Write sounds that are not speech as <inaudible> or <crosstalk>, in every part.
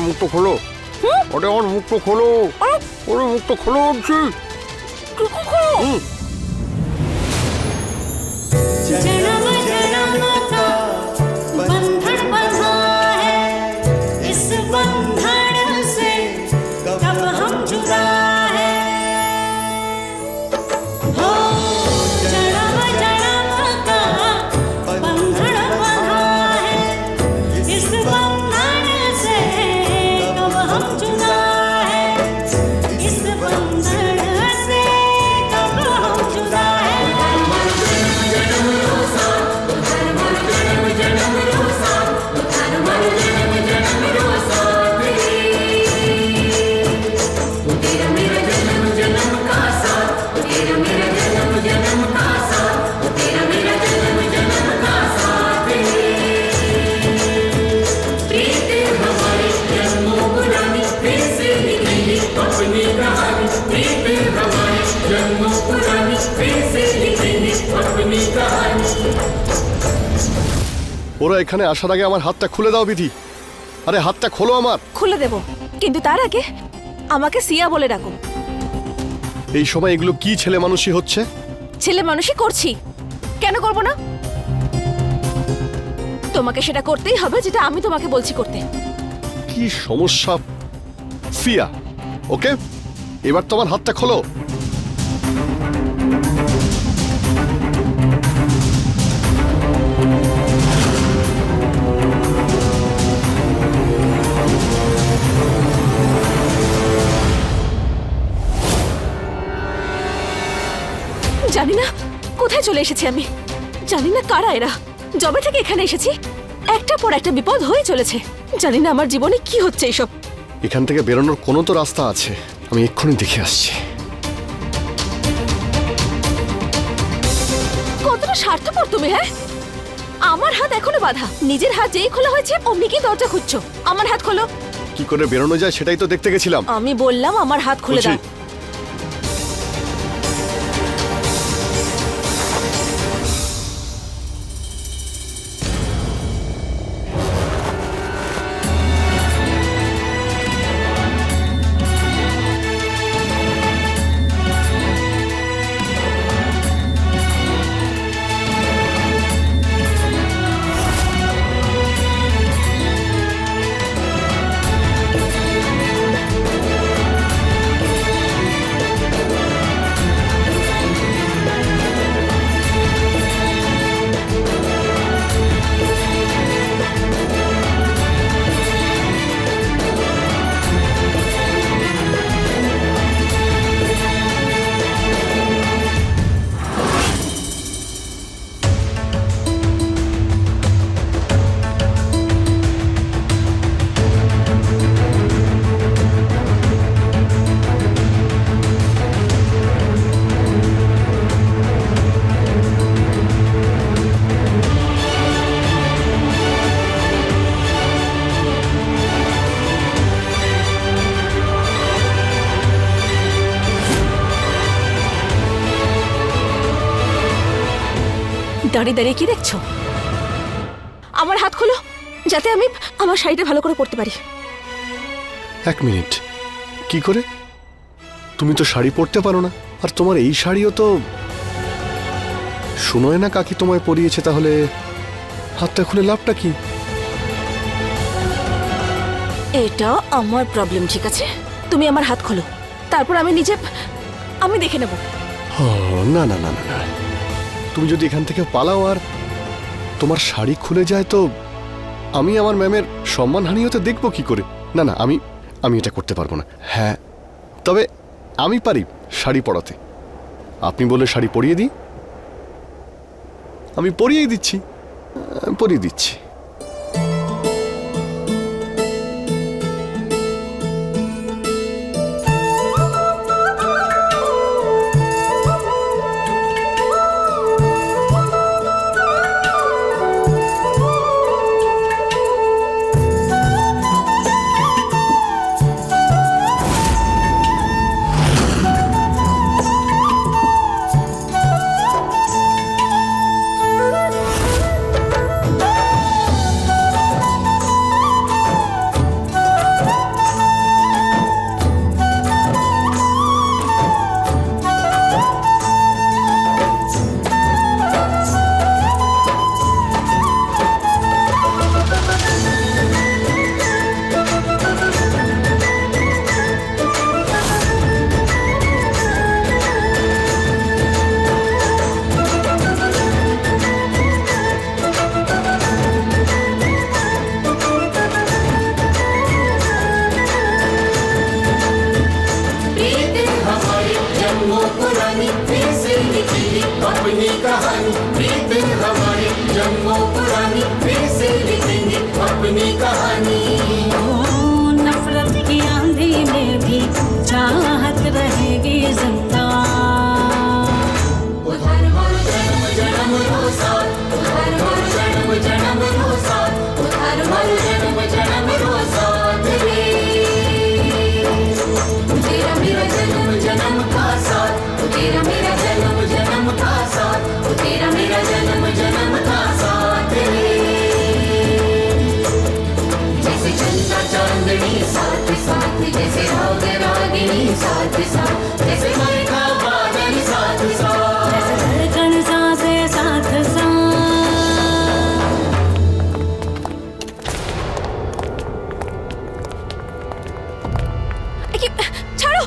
মুখটা খোলো। ওরে আমার মুখটা খোলো। ওরে মুখটা খোলো বলছি। হুম। এখানে আসার আগে আমার হাতটা খুলে দাও বিধি। আরে হাতটা খোলো আমার। খুলে দেব। কিন্তু তার আগে আমাকে সিয়া বলে ডাকো। এই সময় এগুলো কি ছেলে মানুষই হচ্ছে? ছেলে মানুষই করছি। কেন করব না? তোমাকে সেটা করতেই হবে যেটা আমি তোমাকে বলছি করতে। কি সমস্যা? সিয়া ওকে? এবার তোমার হাতটা খোলো। জানি না কোথায় চলে এসেছি আমি। জানি না কারা এরা। জবে থেকে এখানে এসেছি একটা পর একটা বিপদ হয়ে চলেছে। জানি না আমার জীবনে কি হচ্ছে এইসব এখান থেকে বেরোনোর কোনো তো রাস্তা আছে। আমি এক্ষুনি দেখে আসছি। কতটা স্বার্থপর তুমি হ্যাঁ? আমার হাত এখনও বাঁধা। নিজের হাত যেই খোলা হয়েছে অমনি কি দরজা খুঁজছো আমার হাত খোলো। কি করে বেরোনো যায় সেটাই তো দেখতে গেছিলাম। আমি বললাম আমার হাত খুলে দাও। দাঁড়িয়ে দাঁড়িয়ে কি দেখছ? আমার হাত খোলো যাতে আমি আমার শাড়িটা ভালো করে পরতে পারি। এক মিনিট। কি করে? তুমি তো শাড়ি পরতে পারো না আর তোমার এই শাড়িও তো শুনোয় না কাকি তোমায় পরিয়েছে তাহলে। হাতটা খুলে লাভটা কি? এটা আমার প্রবলেম ঠিক আছে? তুমি আমার হাত খোলো। তারপর আমি নিজে আমি দেখে নেব। ও, না না না না না। তুমি যদি এখান থেকে পালাও আর তোমার শাড়ি খুলে যায় তো আমি আমার ম্যামের সম্মানহানি হতে দেখব কি করে? না না, আমি আমি এটা করতে পারব না। হ্যাঁ তবে আমি পারি শাড়ি পরাতে। আপনি বলে শাড়ি পরিয়ে দিই? আমি পরিয়েই দিচ্ছি। পরিয়ে দিচ্ছি। पुरानी फिर से लिखी अपनी कहानी। चांदनी साथ साथ जैसे राग रागिनी साथ साथ जैसे मरखा बादल साथ साथ जैसे धड़कन सांसें साथ साथ এ কি ছাড়ো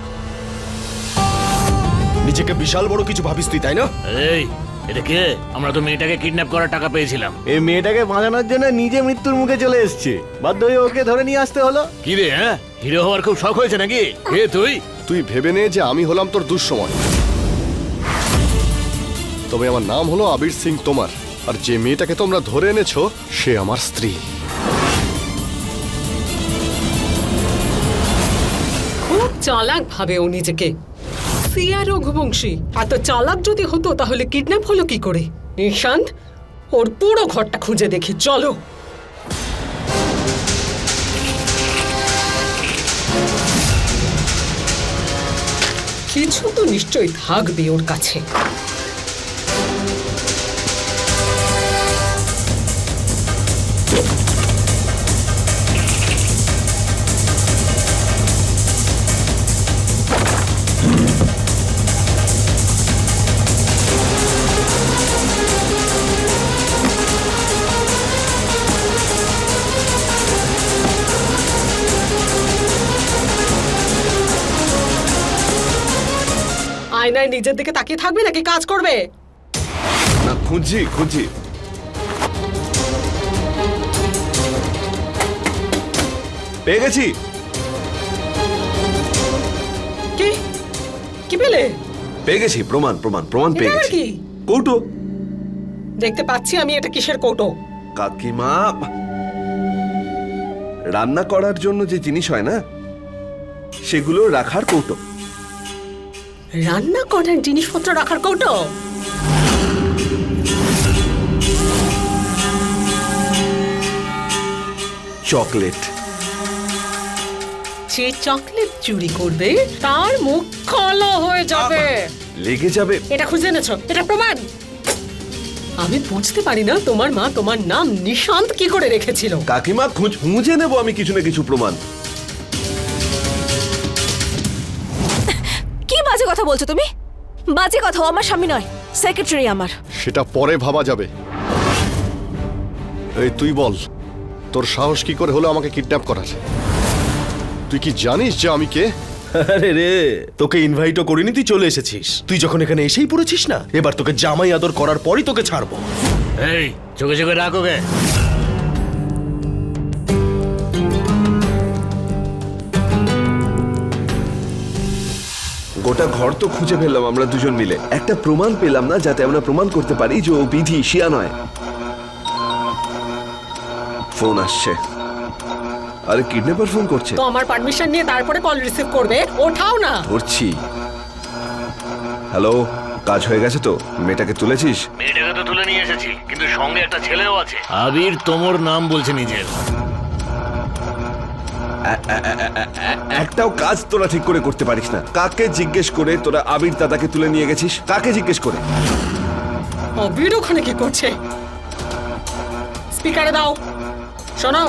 নিজেকে বিশাল বড় কিছু ভাবিস তুই তাই না এই এটা কে? আমরা তো মেয়েটাকে কিডন্যাপ করার টাকা পেয়েছিলাম। এই মেয়েটাকে বাঁচানোর জন্য নিজে মৃত্যুর মুখে চলে এসছে। বাধ্য হয়ে ওকে ধরে নিয়ে আসতে হলো। কি রে হ্যাঁ? হিরো হওয়ার খুব শখ হয়েছে নাকি? কে তুই? তুই ভেবে নে যে আমি হলাম তোর দুঃসময়। তবে আমার নাম হলো আবির সিং তোমার আর যে মেয়েটাকে তোমরা ধরে এনেছো সে আমার স্ত্রী। খুব চালাক ভাবে ও নিজেকে। সিয়া রঘুবংশী। এত চালাক যদি হতো, তাহলে কিডন্যাপ হলো কি করে? নিশান্ত, ওর পুরো ঘরটা খুঁজে দেখি, চলো। কিছু তো নিশ্চয়ই থাকবে ওর কাছে। আয়নায় নিজের দিকে তাকিয়ে থাকবে নাকি কাজ করবে? না খুঁজছি খুঁজছি পেয়ে গেছি। কি? কি পেলে? পেয়ে গেছি প্রমাণ প্রমাণ প্রমাণ পেয়ে এটা আবার গেছি। কি? কৌটো। দেখতে পাচ্ছি আমি এটা কিসের কৌটো? কাকিমা রান্না করার জন্য যে জিনিস হয় না সেগুলো রাখার কৌটো। রান্না করার জিনিসপত্র রাখার কৌটো? চকলেট। যে চকলেট চুরি করবে তার মুখ কালো হয়ে যাবে। লেগে যাবে। এটা খুঁজে এনেছো এটা প্রমাণ। আমি বুঝতে পারি না তোমার মা তোমার নাম নিশান্ত কি করে রেখেছিল। কাকিমা খুঁজ খুঁজে নেব আমি কিছু না কিছু প্রমাণ। কথা বলছো তুমি? বাজে কথা ও আমার স্বামী নয় সেক্রেটারি আমার। সেটা পরে ভাবা যাবে। এই তুই বল তোর সাহস কি করে হলো আমাকে কিডন্যাপ করার? তুই কি জানিস যে আমি কে? আরে রে তোকে ইনভাইটও করিনি তুই চলে এসেছিস। তুই যখন এখানে এসেই পড়েছিস না এবার তোকে জামাই আদর করার পরই তোকে ছাড়বো। এই চোখে চোখে রাখো গে গোটা ঘর তো খুঁজে ফেললাম আমরা দুজন মিলে। একটা প্রমাণ পেলাম না যাতে আমরা প্রমাণ করতে পারি যে ও বিধি শিয়া নয়। ফোন আসছে। আরে কিডন্যাপার ফোন করছে। তো আমার পারমিশন নিয়ে তারপরে কল রিসিভ করবে? ওঠাও না। ধরছি। হ্যালো কাজ হয়ে গেছে তো? মেয়েটাকে তুলেছিস? মেয়েটাকে তো তুলে নিয়ে এসেছি কিন্তু সঙ্গে একটা ছেলেও আছে। আবির তোমর নাম বলছে নিজের। একটাও কাজ তোরা ঠিক করে করতে পারিস না। কাকে জিজ্ঞেস করে তোরা আবির দাদাকে তুলে নিয়ে গেছিস? কাকে জিজ্ঞেস করে? অবির ওখানে কি করছে? স্পিকারে দাও। শোনো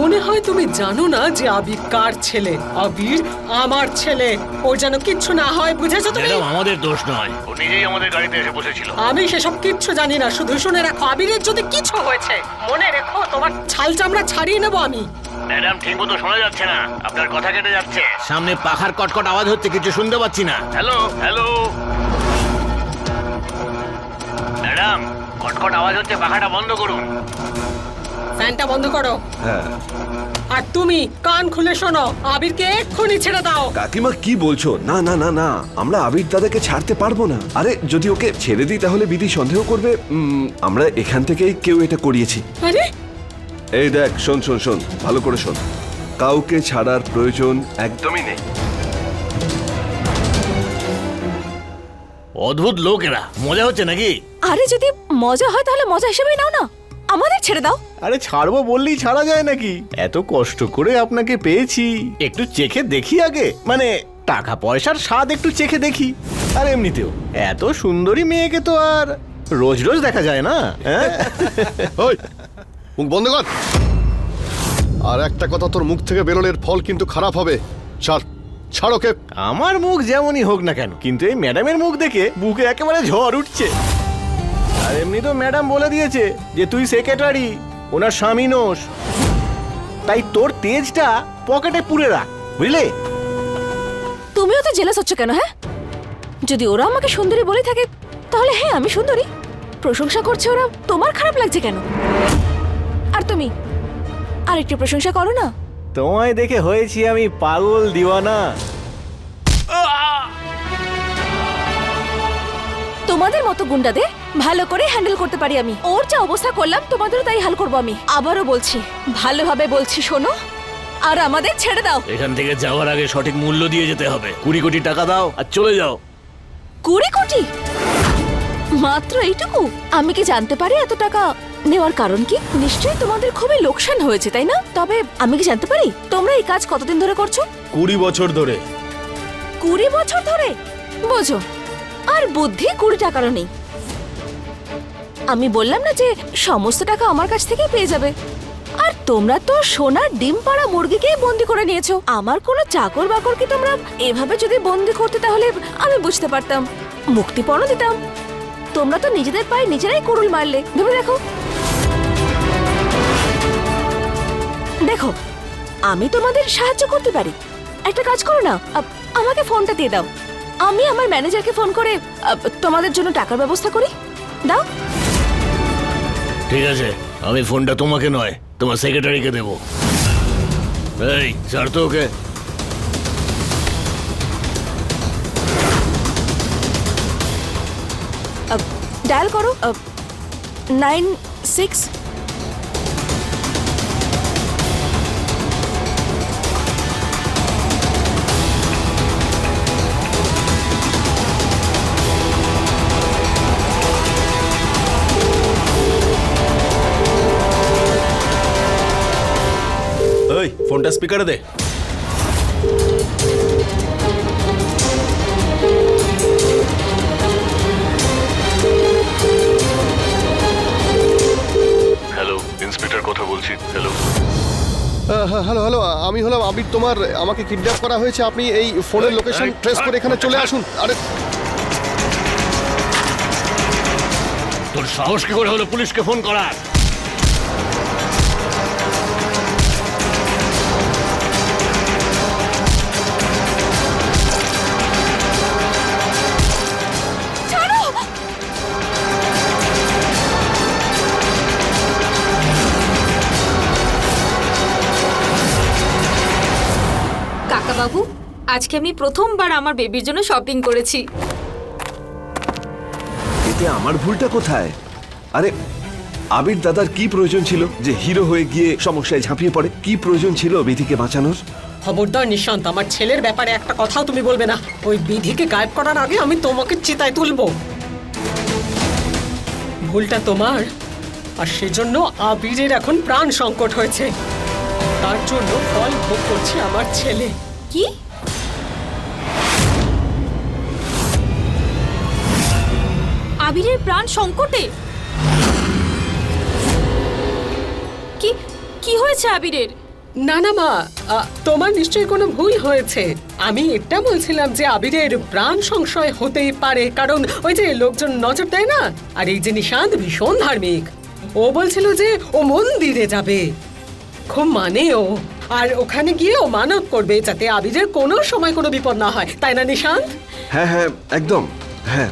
মনে হয় তুমি জানো না যে আবির কার ছেলে? আবির আমার ছেলে। ওর যেন কিচ্ছু না হয় বুঝেছ তুমি? ম্যাডাম আমাদের দোষ নয়। ও নিজেই আমাদের গাড়িতে এসে বসেছিল। আমি সেসব কিচ্ছু জানি না শুধু শুনে রাখো আবিরের যদি কিছু হয়েছে মনে রেখো তোমার ছাল চামড়া ছাড়িয়ে নেব আমি। ম্যাডাম ঠিক মতো শোনা যাচ্ছে না। আপনার কথা কেটে যাচ্ছে। সামনে পাখার কটকট আওয়াজ হচ্ছে কিছু শুনতে পাচ্ছি না। Hello hello. ম্যাডাম কটকট আওয়াজ হচ্ছে পাখাটা বন্ধ করুন। ফ্যানটা বন্ধ করো। হ্যাঁ। আর তুমি কান খুলে শোনো আবিরকে এক্ষুনি ছেড়ে দাও। কাকিমা কি বলছো? না না না না। আমরা আবির দাদাকে ছাড়তে পারব না। আরে যদি ওকে ছেড়ে দিই তাহলে বিধি সন্দেহ করবে। উম, আমরা এখান থেকেই কেউ এটা করিয়েছি। আরে এই দেখ শোন শোন শোন ভালো করে শোন। কাউকে ছাড়ার প্রয়োজন একদমই নেই। অদ্ভুত লোক এরা। মজা হচ্ছে নাকি? আরে যদি মজা হয় তাহলে মজা হিসেবেই নাও না। আমাদের ছেড়ে দাও। আরে ছাড়বো বললেই ছাড়া যায় নাকি? এত কষ্ট করে আপনাকে পেয়েছি। একটু চেখে দেখি আগে। মানে টাকা পয়সার স্বাদ একটু চেখে দেখি। আর এমনিতেও এত সুন্দরী মেয়েকে তো আর রোজ রোজ দেখা যায় না হ্যাঁ? ওই মুখ বন্ধ কর। আর একটা কথা তোর মুখ থেকে বেরোলে ফল কিন্তু খারাপ হবে। ছাড় ছাড় ওকে। আমার মুখ যেমনই হোক না কেন কিন্তু এই ম্যাডামের মুখ দেখে বুকে একেবারে ঝড় উঠছে। আর এমনি তো ম্যাডাম বলে দিয়েছে যে তুই সেক্রেটারি ওনার স্বামী নোস তাই তোর তেজটা পকেটে পুরে রাখ বুঝলে? তুমিও তো জেলাস হচ্ছ কেন হ্যাঁ? যদি ওরা আমাকে সুন্দরী বলে থাকে তাহলে হ্যাঁ আমি সুন্দরী। প্রশংসা করছে ওরা তোমার খারাপ লাগছে কেন? আর তুমি? আর একটু প্রশংসা করো না। তোমায় দেখে হয়েছি আমি পাগল দিওয়ানা। তোমাদের মতো গুন্ডাদের ভালো করে হ্যান্ডেল করতে পারি আমি। ওর যা অবস্থা করলাম তোমাদেরও তাই হাল করব আমি। আবারও বলছি ভালোভাবে বলছি শোনো। আর আমাদের ছেড়ে দাও। এখান থেকে যাওয়ার আগে সঠিক মূল্য দিয়ে যেতে হবে। কুড়ি কোটি টাকা দাও আর চলে যাও। কুড়ি কোটি? মাত্র এইটুকু? আমি কি জানতে পারি এত টাকা? নেওয়ার কারণ কি? নিশ্চয়ই তোমাদের খুবই লোকসান হয়েছে তাই না? তবে আমি কি জানতে পারি? তোমরা এই কাজ কতদিন ধরে করছ? কুড়ি বছর ধরে। কুড়ি বছর ধরে? বোঝো। আর বুদ্ধি কুড়ি টাকারও নেই। আমি বললাম না যে সমস্ত টাকা আমার কাছ থেকে পেয়ে যাবে। আর তোমরা তো সোনার ডিম পাড়া মুরগিকেই বন্দি করে নিয়েছো। আমার কোনো চাকর বাকরকে তোমরা এভাবে যদি বন্দি করতে তাহলে আমি বুঝতে পারতাম। মুক্তিপণও দিতাম। তোমরা তো নিজেদের পায়ে নিজেরাই কুড়ুল মারলে। ভেবে দেখো। দেখো আমি তোমাদের সাহায্য করতে পারি। একটা কাজ করো না আ- আমাকে ফোনটা দিয়ে দাও। আমি আমার ম্যানেজারকে ফোন করে আ, তোমাদের জন্য টাকার ব্যবস্থা করি। দাও। ঠিক আছে আমি ফোনটা তোমাকে নয় তোমার সেক্রেটারিকে দেবো। এই ছাড় তো ওকে। ডায়াল করো নাইন সিক্স ফোনটা স্পিকারে দে। হ্যালো ইন্সপেক্টর কথা বলছি। হ্যালো হ্যাঁ হ্যালো হ্যালো আমি হলাম আবির। তোমার আমাকে কিডন্যাপ করা হয়েছে আপনি এই ফোনের লোকেশন ট্রেস করে এখানে চলে আসুন। আরে। তোর সাহস কি করে হলো পুলিশকে ফোন করার? আজকে আমি প্রথমবার আমার বেবির জন্য শপিং করেছি। এতে আমার ভুলটা কোথায়? আরে আবির দাদার কি প্রয়োজন ছিল যে হিরো হয়ে গিয়ে সমস্যায় ঝাঁপিয়ে পড়ে? কি প্রয়োজন ছিল বিধিকে বাঁচানোর? খবরদার নিশান্ত আমার ছেলের ব্যাপারে একটা কথাও তুমি বলবে না। ওই বিধিকে গায়েব করার আগে আমি তোমাকে চিতায় তুলবো। ভুলটা তোমার আর সেজন্য আবিরের এখন প্রাণ সংকট হয়েছে। তার জন্য ফল ভোগ করছে আমার ছেলে। কি? আবিরের প্রাণ সংকটে? কি কি হয়েছে আবিরের? না না মা আ, তোমার নিশ্চয়ই কোনো ভুল হয়েছে। আমি এটা বলছিলাম যে আবিরের প্রাণ সংশয় হতেই পারে কারণ ওই যে লোকজন নজর দেয় না আর এই যে নিশান্ত ভীষণ ধার্মিক। ও বলছিল যে ও মন্দিরে যাবে। খুব মানে ও আর ওখানে গিয়ে ও মানত করবে যাতে আবিরের কোনো সময় কোনো বিপদ না হয়। তাই না নিশান্ত হ্যাঁ হ্যাঁ একদম হ্যাঁ।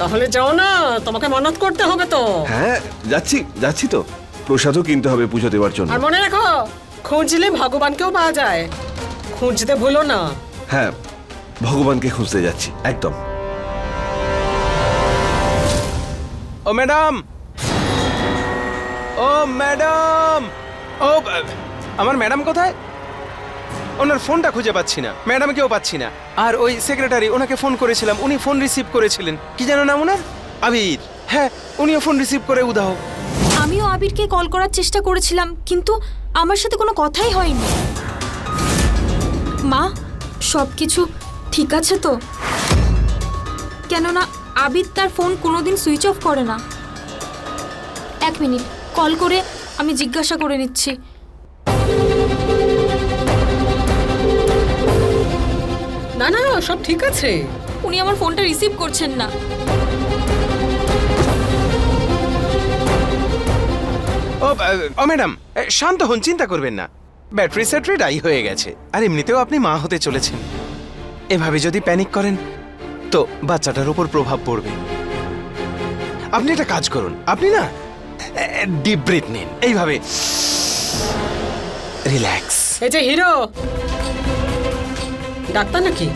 তাহলে যাও না তোমাকে মানত করতে হবে তো। হ্যাঁ যাচ্ছি যাচ্ছি তো। প্রসাদও কিনতে হবে পুজো দেওয়ার জন্য। আর মনে রাখো খুঁজলে ভগবানকেও পাওয়া যায়। খুঁজতে ভুলো না। হ্যাঁ ভগবানকে খুঁজতে যাচ্ছি একদম। ও ম্যাডাম! ও ম্যাডাম! ও আমার ম্যাডাম কোথায়? ওনার ফোনটা খুঁজে পাচ্ছি না। ম্যাডামকেও পাচ্ছি না। আর ওই সেক্রেটারি, ওনাকে ফোন করেছিলাম। উনি ফোন রিসিভ করেছিলেন। কি জানো নাম ওনার? আবির। হ্যাঁ উনিও ফোন রিসিভ করে উদাহ আমিও আবিরকে কল করার চেষ্টা করেছিলাম, কিন্তু আমার সাথে কোনো কথাই হয়নি। মা সব কিছু ঠিক আছে তো? কেননা আবির তার ফোন কোনোদিন সুইচ অফ করে না। এক মিনিট, কল করে আমি জিজ্ঞাসা করে নিচ্ছি। না না সব ঠিক আছে। উনি আমার ফোনটা রিসিভ করছেন না। ও ও ম্যাডাম শান্ত হন চিন্তা করবেন না। ব্যাটারি স্যাটারি ডাই হয়ে গেছে আর এমনিতেও আপনি মা হতে চলেছেন। এভাবে যদি প্যানিক করেন তো বাচ্চাটার উপর প্রভাব পড়বে। আপনি একটা কাজ করুন আপনি না ডিপ ব্রিথ নিন এইভাবে রিল্যাক্স। এই যে হিরো! ডাক্তার নাকি?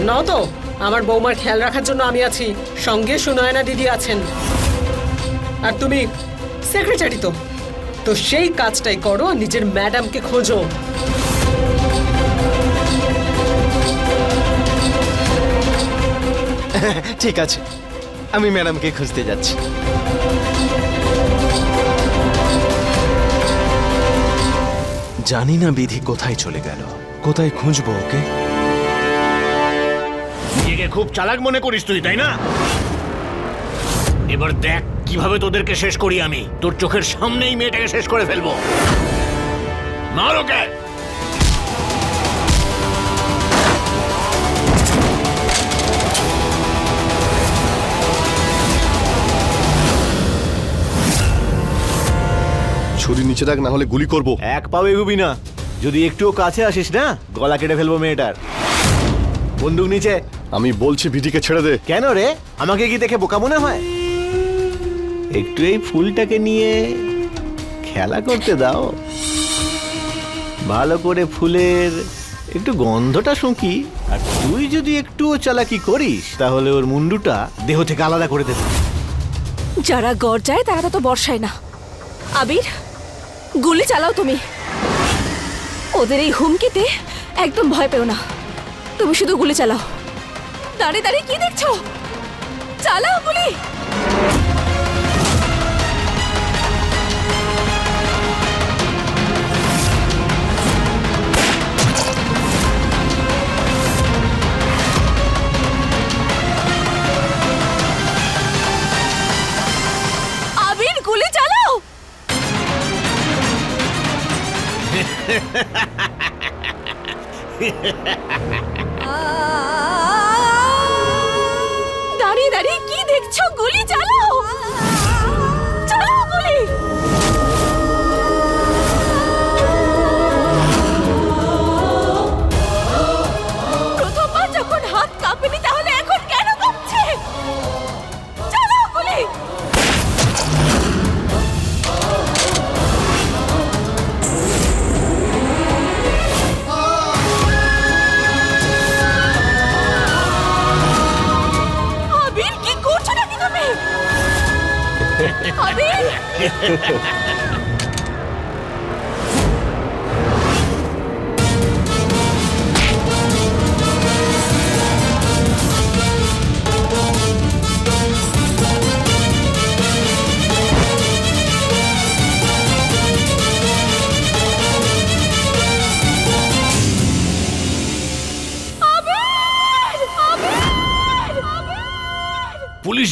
ন তো, আমার বৌমার খেয়াল রাখার জন্য আমি আছি। সঙ্গে সুনয়না দিদি আছেন। আর তুমি সেক্রেটারি তো। তো সেই কাজটাই করো, নিজের ম্যাডামকে খোঁজো। <laughs> ঠিক আছে, আমি ম্যাডামকে খুঁজতে যাচ্ছি। জানি না বিধি কোথায় চলে গেল। কোথায় খুঁজবো ওকে? নিজেকে খুব চালাক মনে করিস তুই তাই না? এবার দেখ কীভাবে তোদেরকে শেষ করি আমি। তোর চোখের সামনেই মেয়েটাকে শেষ করে ফেলব। মার ওকে! ছুরি নিচে রাখ না হলে গুলি করব। এক পাও এগুবি না। যদি একটুও কাছে আসিস না গলা কেটে ফেলব মেয়েটার। বন্দুক নিচে। আমি বলছি ভিডিকে ছেড়ে দে। কেন রে? আমাকে কি দেখে বোকা মনে হয়? একটু এই ফুলটাকে নিয়ে খেলা করতে দাও। ভালো করে ফুলের একটু গন্ধটা শুঁকি। আর তুই যদি একটুও চালাকি করিস তাহলে ওর মুন্ডুটা দেহ থেকে আলাদা করে দেবে। যারা গড় যায় তারা তো বর্ষায় না। আবির গুলি চালাও তুমি। ওদের এই হুমকিতে? একদম ভয় পেও না। তুমি শুধু গুলি চালাও। দাঁড়িয়ে দাঁড়িয়ে কি দেখছ? চালাও গুলি! দাঁড়িয়ে দাঁড়িয়ে কি দেখছ? গুলি চালাও! আবির পুলিশ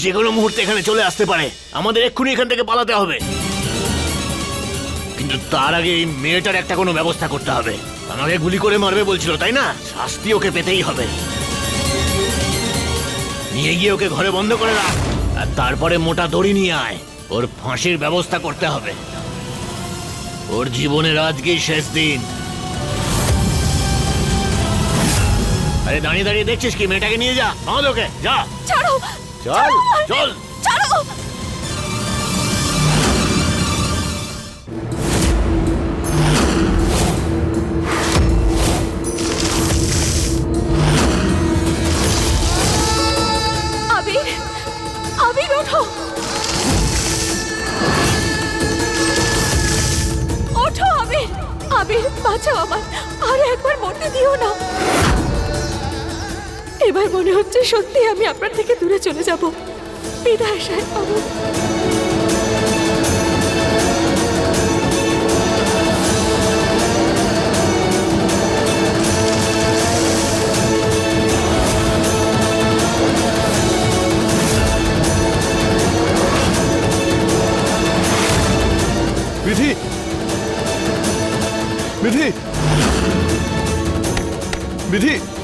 যে কোনো মুহূর্তে এখানে চলে আসতে পারে। আমাদের এক্ষুনি এখান থেকে পালাতে হবে। কিন্তু তার আগে এই মেয়েটার একটা কোনো ব্যবস্থা করতে হবে। আমাকে গুলি করে মারবে বলছিল, তাই না? শাস্তি ওকে পেতেই হবে। নিয়ে গিয়ে ওকে ঘরে বন্ধ করে রাখ। আর তারপরে মোটা দড়ি নিয়ে আয়। ওর ফাঁসির ব্যবস্থা করতে হবে। ওর জীবনের আজকেই শেষ দিন। আরে দাঁড়িয়ে দাঁড়িয়ে দেখছিস কি? মেয়েটাকে নিয়ে যা। বাঁধ ওকে। যা। ছাড়ো! চল চল। চলো আবির আবির ওঠো। আবির। আবির বাঁচাও আমার আর একবার মরতে দিও না। এবার মনে হচ্ছে সত্যি আমি আপনার থেকে দূরে চলে যাব। বিদায়, সাহেব বাবু। বিধি! বিধি! বিধি!